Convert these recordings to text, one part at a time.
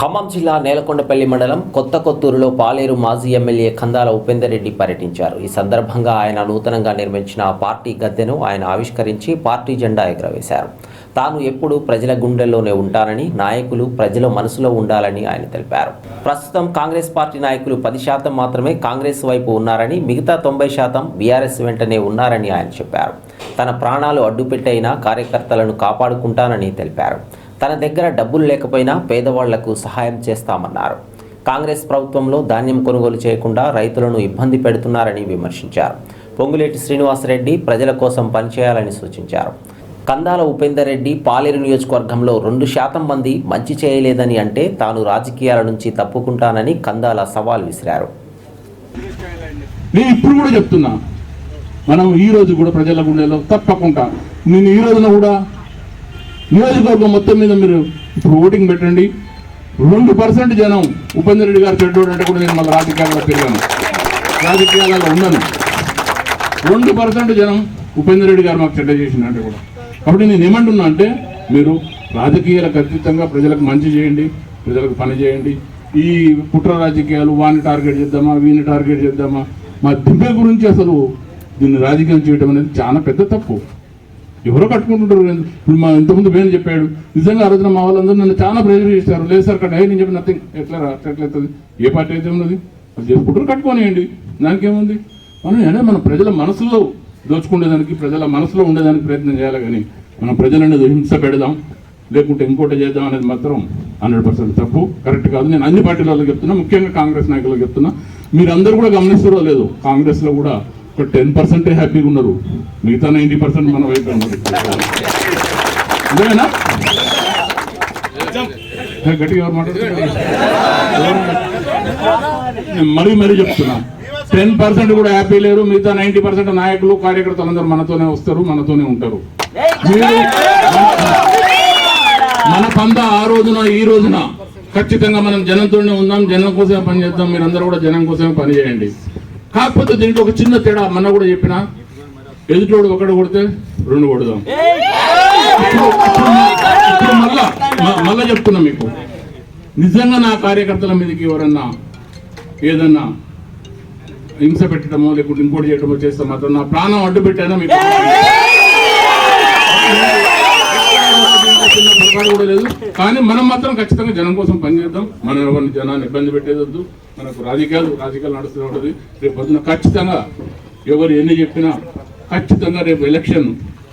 ఖమ్మం జిల్లా నేలకొండపల్లి మండలం కొత్త కొత్తూరులో పాలేరు మాజీ ఎమ్మెల్యే కందాల ఉపేందర్ రెడ్డి పర్యటించారు. ఈ సందర్భంగా ఆయన నూతనంగా నిర్మించిన పార్టీ గద్దెను ఆయన ఆవిష్కరించి పార్టీ జెండా ఎగురవేశారు. తాను ఎప్పుడూ ప్రజల గుండెల్లోనే ఉంటానని నాయకులు ప్రజల మనసులో ఉండాలని ఆయన తెలిపారు. ప్రస్తుతం కాంగ్రెస్ పార్టీ నాయకులు పది శాతం మాత్రమే కాంగ్రెస్ వైపు ఉన్నారని మిగతా తొంభై శాతం బీఆర్ఎస్ వెంటనే ఉన్నారని ఆయన చెప్పారు. తన ప్రాణాలు అడ్డుపెట్టైనా కార్యకర్తలను కాపాడుకుంటానని తెలిపారు. తన దగ్గర డబ్బులు లేకపోయినా పేదవాళ్ళకు సహాయం చేస్తామన్నారు. కాంగ్రెస్ ప్రభుత్వంలో ధాన్యం కొనుగోలు చేయకుండా రైతులను ఇబ్బంది పెడుతున్నారని విమర్శించారు. పొంగులేటి శ్రీనివాసరెడ్డి ప్రజల కోసం పనిచేయాలని సూచించారు. కందాల ఉపేందర్ రెడ్డి పాలేరు నియోజకవర్గంలో రెండు శాతం మంది మంచి చేయలేదని అంటే తాను రాజకీయాల నుంచి తప్పుకుంటానని కందాల సవాల్ విసిరారు. నేను ఇప్పుడు కూడా చెప్తున్నా. మనం ఈ రోజు కూడా ప్రజల గుండెలో తప్పకుండా నేను ఈ రోజున కూడా నియోజకవర్గం మొత్తం మీద మీరు ఇప్పుడు ఓటింగ్ పెట్టండి. రెండు పర్సెంట్ జనం ఉపేందర్ రెడ్డి గారు చెడ్డోడు అంటే కూడా నేను మళ్ళీ రాజకీయాల్లో తిరిగాను రాజకీయాలలో ఉన్నాను. రెండు పర్సెంట్ జనం ఉపేందర్ రెడ్డి గారు మాకు చెడ్డ చేసిన అంటే కూడా. కాబట్టి నేను ఏమంటున్నా అంటే మీరు రాజకీయాలకు అతీతంగా ప్రజలకు మంచి చేయండి ప్రజలకు పని చేయండి. ఈ కుట్ర రాజకీయాలు వాని టార్గెట్ చేద్దామా వీని టార్గెట్ చేద్దామా? మా దిబ్బే గురించి అసలు దీన్ని రాజకీయం చేయడం అనేది చాలా పెద్ద తప్పు. ఎవరో కట్టుకుంటుంటారు ఇప్పుడు మా ఇంతకుముందు వేణు చెప్పాడు నిజంగా ఆ రోజున మా వాళ్ళందరూ నన్ను చాలా ప్రెజర్ చేశారు. లేదు సార్ అక్కడ నేను చెప్పిన నథింగ్ ఎట్లా రా ఏ పార్టీ అయితే ఉన్నది? అది చేసుకుంటారు కట్టుకోనియండి. దానికేముంది? మనం అంటే మన ప్రజల మనసులో దోచుకునేదానికి ప్రజల మనసులో ఉండేదానికి ప్రయత్నం చేయాలి కానీ మనం ప్రజలనేది హింస పెడదాం లేకుంటే ఇంకోటి చేద్దాం అనేది మాత్రం హండ్రెడ్ పర్సెంట్ తప్పు. కరెక్ట్ కాదు నేను అన్ని పార్టీల చెప్తున్నా ముఖ్యంగా కాంగ్రెస్ నాయకులకు చెప్తున్నా. మీరందరూ కూడా గమనిస్తారో లేదు కాంగ్రెస్లో కూడా ఒక టెన్ పర్సెంటే హ్యాపీగా ఉన్నారు. మిగతా నైంటీ పర్సెంట్ మన వైపు ఉన్నారు గట్టిగా ఎవరు మాట్లాడుతున్నారు? మరీ మరీ చెప్తున్నా. టెన్ పర్సెంట్ కూడా హ్యాపీ లేరు మిగతా నైన్టీ పర్సెంట్ నాయకులు కార్యకర్తలు అందరూ మనతోనే వస్తారు మనతోనే ఉంటారు. మీరు మన పంద ఆ రోజున ఈ రోజున ఖచ్చితంగా మనం జనంతోనే ఉందాం జనం కోసమే పని చేద్దాం మీరందరూ కూడా జనం కోసమే పని చేయండి. కాకపోతే దీంట్లో ఒక చిన్న తేడా మన కూడా చెప్పిన. ఎదుటోడు ఒకడు కొడితే రెండు కొడదాం. మళ్ళా మళ్ళా చెప్తున్నా మీకు. నిజంగా నా కార్యకర్తల మీదకి ఎవరన్నా ఏదన్నా హింస పెట్టడమో లేకుంటే ఇంకోటి చేయడమో చేస్తే మాత్రం నా ప్రాణం అడ్డు పెట్టానా మీకు చిన్న పొరపాటు కూడా లేదు. కానీ మనం మాత్రం ఖచ్చితంగా జనం కోసం పనిచేద్దాం మనం ఎవరిని జనాన్ని ఇబ్బంది పెట్టేదొద్దు. మనకు రాజకీయాలు రాజకీయాలు నడుస్తూ ఉంటుంది. రేపు పొద్దున ఖచ్చితంగా ఎవరు ఎన్ని చెప్పినా ఖచ్చితంగా రేపు ఎలక్షన్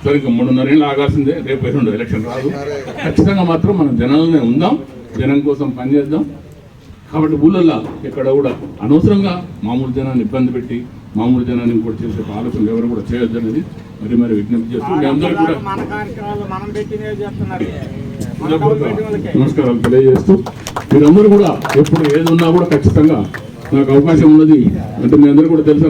సరిగ్గా మూడున్నర ఏళ్ళు ఆగాల్సిందే. రేపు రెండు ఎలక్షన్ రాదు. ఖచ్చితంగా మాత్రం మనం జనాలనే ఉందాం. జనం కోసం పనిచేద్దాం కాబట్టి ఊళ్ళల్లో ఎక్కడ కూడా అనవసరంగా మామూలు జనాన్ని ఇబ్బంది పెట్టి మామూలు జనాన్ని ఇంకోటి చేసే ఆలోచనలు ఎవరు కూడా చేయొద్దనేది మరి మరి విజ్ఞప్తి చేస్తూ మీ అందరికీ కూడా మన కార్యక్రమాలు మనం పెట్టినవి చేస్తున్నారు. హృదయపూర్వక నమస్కారాలు తెలియజేస్తూ మీరందరూ కూడా ఎప్పుడు ఏది ఉన్నా కూడా ఖచ్చితంగా నాకు అవకాశం ఉన్నది. అంటే మీ అందరూ కూడా తెలుసు